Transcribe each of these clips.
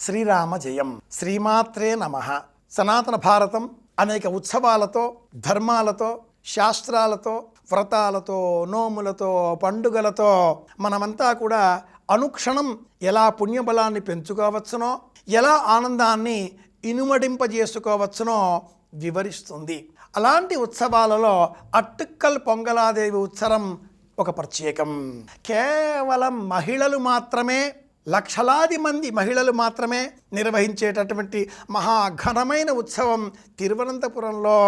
శ్రీరామ జయం శ్రీమాత్రే నమ. సనాతన భారతం అనేక ఉత్సవాలతో ధర్మాలతో శాస్త్రాలతో వ్రతాలతో నోములతో పండుగలతో మనమంతా కూడా అనుక్షణం ఎలా పుణ్యబలాన్ని పెంచుకోవచ్చునో ఎలా ఆనందాన్ని ఇనుమడింపజేసుకోవచ్చునో వివరిస్తుంది. అలాంటి ఉత్సవాలలో అట్టుక్కల్ పొంగలాదేవి ఉత్సవం ఒక ప్రత్యేకం. కేవలం మహిళలు మాత్రమే లక్షలాది మంది మహిళలు మాత్రమే నిర్వహించేటటువంటి మహాఘనమైన ఉత్సవం తిరువనంతపురంలో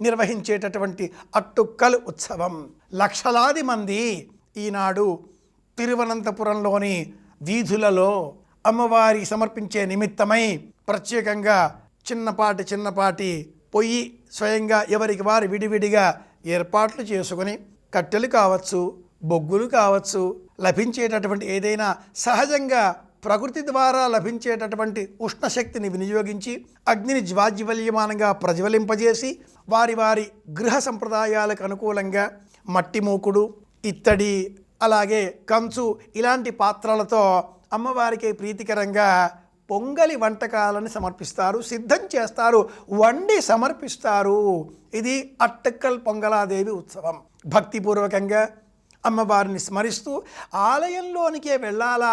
నిర్వహించేటటువంటి అట్టుక్కల్ ఉత్సవం. లక్షలాది మంది ఈనాడు తిరువనంతపురంలోని వీధులలో అమ్మవారి సమర్పించే నిమిత్తమై ప్రత్యేకంగా చిన్నపాటి చిన్నపాటి పొయ్యి స్వయంగా ఎవరికి వారు విడివిడిగా ఏర్పాట్లు చేసుకొని కట్టెలు కావచ్చు బొగ్గులు కావచ్చు లభించేటటువంటి ఏదైనా సహజంగా ప్రకృతి ద్వారా లభించేటటువంటి ఉష్ణశక్తిని వినియోగించి అగ్నిని జ్వాజ్వల్యమానంగా ప్రజ్వలింపజేసి వారి వారి గృహ సంప్రదాయాలకు అనుకూలంగా మట్టి మూకుడు ఇత్తడి అలాగే కంచు ఇలాంటి పాత్రలతో అమ్మవారికి ప్రీతికరంగా పొంగలి వంటకాలను సమర్పిస్తారు సిద్ధం చేస్తారు వండి సమర్పిస్తారు. ఇది అట్టక్కల్ పొంగలాదేవి ఉత్సవం. భక్తిపూర్వకంగా అమ్మవారిని స్మరిస్తూ ఆలయంలోనికే వెళ్ళాలా?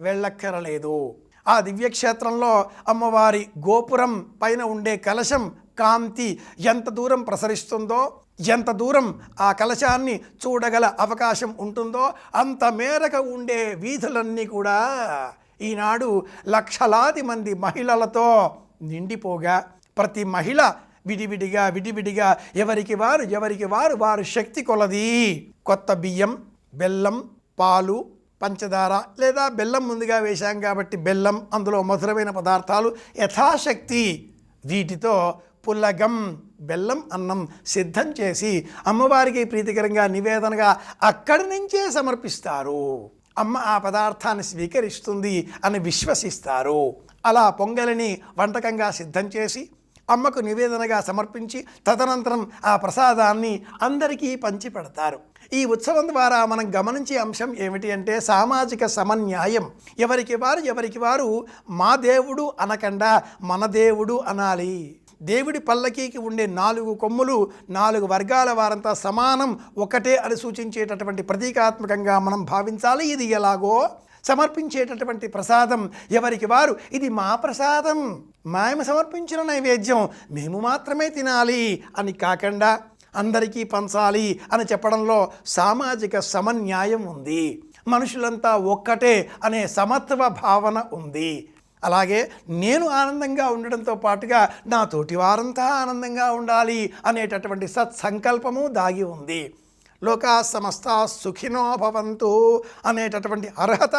వెళ్ళక్కరలేదు. ఆ దివ్యక్షేత్రంలో అమ్మవారి గోపురం పైన ఉండే కలశం కాంతి ఎంత దూరం ప్రసరిస్తుందో ఎంత దూరం ఆ కలశాన్ని చూడగల అవకాశం ఉంటుందో అంత మేరకు ఉండే వీధులన్నీ కూడా ఈనాడు లక్షలాది మంది మహిళలతో నిండిపోగా. ప్రతి మహిళ విడివిడిగా విడివిడిగా. ఎవరికి వారు ఎవరికి వారు వారు శక్తి కొలది. కొత్త బియ్యం బెల్లం పాలు పంచదార లేదా బెల్లం ముందుగా వేశాం కాబట్టి బెల్లం అందులో మధురమైన పదార్థాలు యథాశక్తి. వీటితో పుల్లగం బెల్లం అన్నం సిద్ధం చేసి అమ్మవారికి ప్రీతికరంగా నివేదనగా అక్కడి నుంచే సమర్పిస్తారు. అమ్మ ఆ పదార్థాన్ని స్వీకరిస్తుంది అని విశ్వసిస్తారు. అలా పొంగలిని వంటకంగా సిద్ధం చేసి అమ్మకు నివేదనగా సమర్పించి తదనంతరం ఆ ప్రసాదాన్ని అందరికీ పంచిపెడతారు. ఈ ఉత్సవం ద్వారా మనం గమనించే అంశం ఏమిటి అంటే సామాజిక సమన్యాయం. ఎవరికి వారు ఎవరికి వారు మా దేవుడు అనకుండా మన దేవుడు అనాలి. దేవుడి పల్లకీకి ఉండే నాలుగు కొమ్ములు నాలుగు వర్గాల వారంతా సమానం ఒకటే అని సూచించేటటువంటి ప్రతీకాత్మకంగా మనం భావించాలి. ఇది ఎలాగో సమర్పించేటటువంటి ప్రసాదం ఎవరికి వారు? ఇది మా ప్రసాదం. మాయమ సమర్పించిన నైవేద్యం. మేము మాత్రమే తినాలి అని కాకుండా అందరికీ పంచాలి అని చెప్పడంలో సామాజిక సమన్యాయం ఉంది. మనుషులంతా ఒక్కటే అనే సమత్వ భావన ఉంది. అలాగే నేను ఆనందంగా ఉండడంతో పాటుగా నా తోటి వారంతా ఆనందంగా ఉండాలి అనేటటువంటి సత్సంకల్పము దాగి ఉంది. లోకా సమస్త సుఖినో భవంతు అనేటటువంటి అర్హత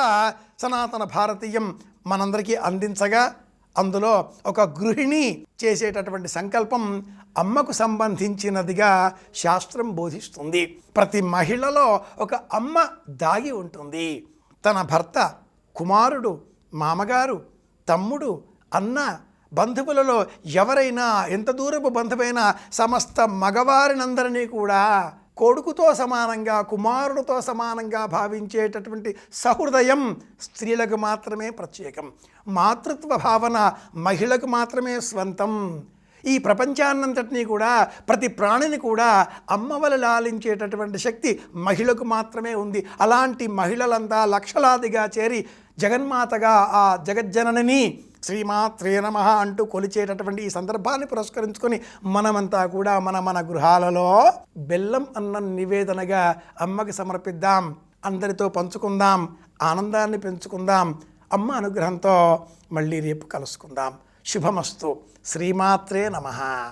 సనాతన భారతీయం మనందరికీ అందించగా అందులో ఒక గృహిణి చేసేటటువంటి సంకల్పం అమ్మకు సంబంధించినదిగా శాస్త్రం బోధిస్తుంది. ప్రతి మహిళలో ఒక అమ్మ దాగి ఉంటుంది. తన భర్త కుమారుడు మామగారు తమ్ముడు అన్న బంధువులలో ఎవరైనా ఎంత దూరపు బంధువైనా సమస్త మగవారినందరినీ కూడా కొడుకుతో సమానంగా కుమారుడితో సమానంగా భావించేటటువంటి సహృదయం స్త్రీలకు మాత్రమే ప్రత్యేకం. మాతృత్వ భావన మహిళకు మాత్రమే స్వంతం. ఈ ప్రపంచాన్నంతటినీ కూడా ప్రతి ప్రాణిని కూడా అమ్మవల లాలించేటటువంటి శక్తి మహిళకు మాత్రమే ఉంది. అలాంటి మహిళలంతా లక్షలాదిగా చేరి జగన్మాతగా ఆ జగజ్జనని శ్రీమాత్రే నమ అంటూ కొలిచేటటువంటి ఈ సందర్భాన్ని పురస్కరించుకొని మనమంతా కూడా మన మన గృహాలలో బెల్లం అన్నం నివేదనగా అమ్మకి సమర్పిద్దాం అందరితో పంచుకుందాం ఆనందాన్ని పెంచుకుందాం అమ్మ అనుగ్రహంతో మళ్ళీ రేపు కలుసుకుందాం. శుభమస్తు. శ్రీమాత్రే నమ.